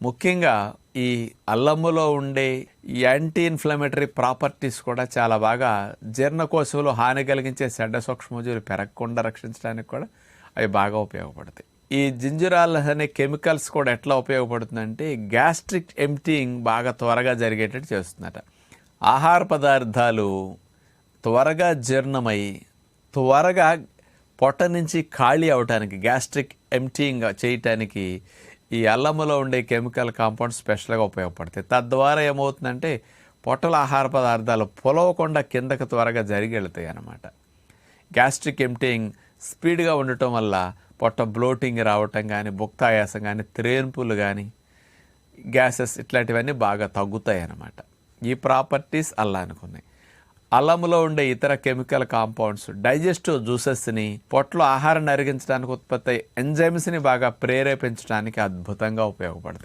ముఖ్యంగా ఈ అల్లములో ఉండే యాంటీ ఇన్ఫ్లమేటరీ ప్రాపర్టీస్ కూడా చాలా బాగా జీర్ణకోశంలో హాని కలిగించే చెడ్డ సూక్ష్మజీవులు పెరగకుండా రక్షించడానికి కూడా అవి బాగా ఉపయోగపడతాయి. ఈ జింజురాల్ అనే కెమికల్స్ కూడా ఎట్లా ఉపయోగపడుతుందంటే గ్యాస్ట్రిక్ ఎంటీయింగ్ బాగా త్వరగా జరిగేటట్టు చేస్తుందట. ఆహార పదార్థాలు త్వరగా జీర్ణమై త్వరగా పొట్ట నుంచి ఖాళీ అవటానికి గ్యాస్ట్రిక్ ఎంటీయింగ్ చేయటానికి ఈ అల్లంలో ఉండే కెమికల్ కాంపౌండ్ స్పెషల్గా ఉపయోగపడతాయి. తద్వారా ఏమవుతుందంటే పొట్టల ఆహార పదార్థాలు పొలవకుండా కిందకు త్వరగా జరిగి వెళ్తాయి అన్నమాట గ్యాస్ట్రిక్ ఎంప్టింగ్ స్పీడ్గా ఉండటం వల్ల పొట్ట బ్లోటింగ్ రావటం కానీ భుక్తాయాసం కానీ త్రేన్పులు కానీ గ్యాసెస్ ఇట్లాంటివన్నీ బాగా తగ్గుతాయి అన్నమాట ఈ ప్రాపర్టీస్ అల్లానికి ఉన్నాయి అల్లంలో ఉండే ఇతర కెమికల్ కాంపౌండ్స్ డైజెస్టివ్ జ్యూసెస్ని పొట్లో ఆహారాన్ని అరిగించడానికి ఉత్పత్తి ఎంజైమ్స్ని బాగా ప్రేరేపించడానికి అద్భుతంగా ఉపయోగపడుతుంది